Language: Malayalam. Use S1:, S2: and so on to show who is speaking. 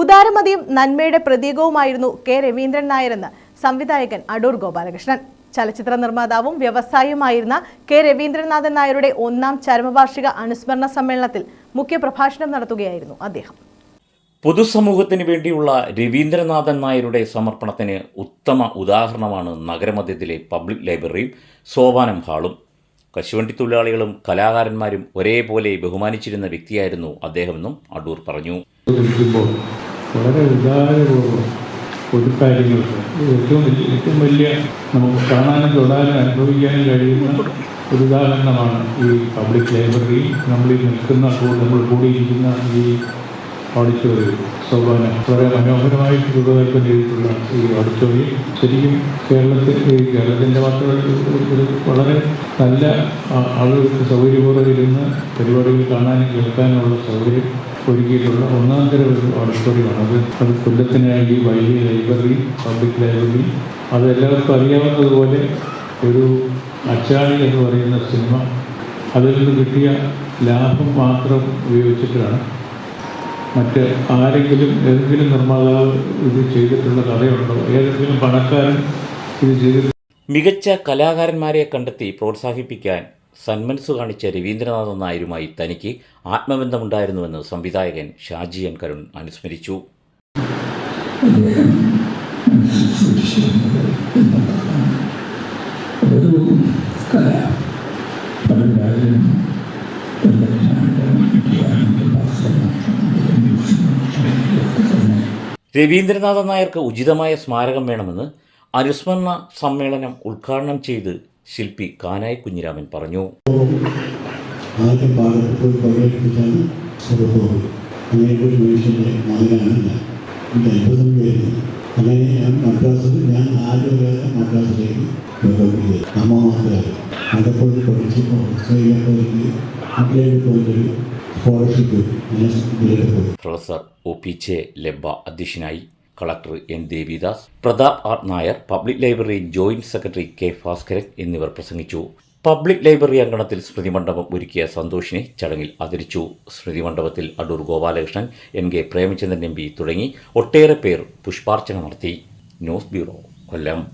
S1: ഉദാരമതിയും നന്മയുടെ പ്രതീകവുമായിരുന്നു കെ രവീന്ദ്രൻ നായരെന്ന് സംവിധായകൻ അടൂർ ഗോപാലകൃഷ്ണൻ. ചലച്ചിത്ര നിർമ്മാതാവും വ്യവസായിയുമായിരുന്ന കെ രവീന്ദ്രനാഥൻ നായരുടെ ഒന്നാം ചരമവാർഷിക അനുസ്മരണ സമ്മേളനത്തിൽ മുഖ്യപ്രഭാഷണം നടത്തുകയായിരുന്നു അദ്ദേഹം.
S2: പൊതുസമൂഹത്തിന് വേണ്ടിയുള്ള രവീന്ദ്രനാഥൻ നായരുടെ സമർപ്പണത്തിന് ഉത്തമ ഉദാഹരണമാണ് നഗരമധ്യത്തിലെ പബ്ലിക് ലൈബ്രറിയും സോപാനം ഹാളും. കശുവണ്ടി തൊഴിലാളികളും കലാകാരന്മാരും ഒരേപോലെ ബഹുമാനിച്ചിരുന്ന വ്യക്തിയായിരുന്നു അദ്ദേഹമെന്നും അടൂർ പറഞ്ഞു.
S3: വളരെ ഉദാരപൂർവം പൊതുക്കാര്യങ്ങൾക്ക് ഏറ്റവും വലിയ ഏറ്റവും വലിയ നമുക്ക് കാണാനും തൊടാനും അനുഭവിക്കാനും കഴിയുന്ന ഒരു ഉദാഹരണമാണ് ഈ പബ്ലിക് ലൈബ്രറി നമ്മളിൽ നിൽക്കുന്ന നമ്മൾ കൂടിയിരിക്കുന്ന ഈ ഓഡിറ്റോറിയം സോപാനം വളരെ മനോഹരമായിട്ട് രൂപകൽപ്പന ചെയ്തിട്ടുള്ള ഈ ഓഡിറ്റോറിയം. ശരിക്കും കേരളത്തിൽ കേരളത്തിന്റെ മാത്രമല്ല വളരെ നല്ല ആളുകൾക്ക് സൗകര്യപൂർവം ഇരുന്ന് പരിപാടികൾ കാണാനും കേൾക്കാനുമുള്ള സൗകര്യം ഒരുക്കിയിട്ടുള്ള ഒന്നാം തരം ഒരു ഓഡിറ്റോറിയമാണ്. അത് അത് കൊല്ലത്തിനായി വലിയ ലൈബ്രറി പബ്ലിക് ലൈബ്രറി. അത് എല്ലാവർക്കും അറിയാവുന്നതുപോലെ ഒരു അച്ചാളി എന്ന് പറയുന്ന സിനിമ അതിൽ നിന്ന് കിട്ടിയ ലാഭം മാത്രം ഉപയോഗിച്ചിട്ടാണ് മറ്റ് ആരെങ്കിലും ഏതെങ്കിലും നിർമ്മാതാവ് ഇത് ചെയ്തിട്ടുള്ള കഥയുണ്ടോ? ഏതെങ്കിലും പണക്കാരൻ ഇത് ചെയ്തിട്ടുണ്ടോ
S2: മികച്ച കലാകാരന്മാരെ കണ്ടെത്തി പ്രോത്സാഹിപ്പിക്കാൻ സന്മനസ് കാണിച്ച രവീന്ദ്രനാഥൻ നായരുമായി തനിക്ക് ആത്മബന്ധമുണ്ടായിരുന്നുവെന്ന് സംവിധായകൻ ഷാജി എൻ കരുൺ അനുസ്മരിച്ചു.
S4: ഒരു
S2: രവീന്ദ്രനാഥൻ നായർക്ക് ഉചിതമായ സ്മാരകം വേണമെന്ന് അനുസ്മരണ സമ്മേളനം ഉദ്ഘാടനം ചെയ്ത് ശില്പി കാനായി കുഞ്ഞിരാമൻ പറഞ്ഞു.
S5: ആദ്യം അങ്ങനെ ഒരു ഞാൻ ഞാൻ അമ്മ മാത്രമല്ല അവിടെ പഠിച്ചപ്പോൾ ഇതിലേക്ക് പോയി
S2: professor O P J Lamba അധ്യക്ഷനായി collector N. Devidas Pratap R. Nair public library joint secretary K. Bhaskaran എന്നിവർ പ്രസംഗിച്ചു. പബ്ലിക് ലൈബ്രറി അങ്കണത്തിൽ സ്മൃതി മണ്ഡപം ഒരുക്കിയ സന്തോഷിനെ ചടങ്ങിൽ ആദരിച്ചു. സ്മൃതി മണ്ഡപത്തിൽ Adoor Gopalakrishnan N. K. Premachandran M. P. തുടങ്ങി ഒട്ടേറെ പേർ പുഷ്പാർച്ചന നടത്തി. News bureau Kollam.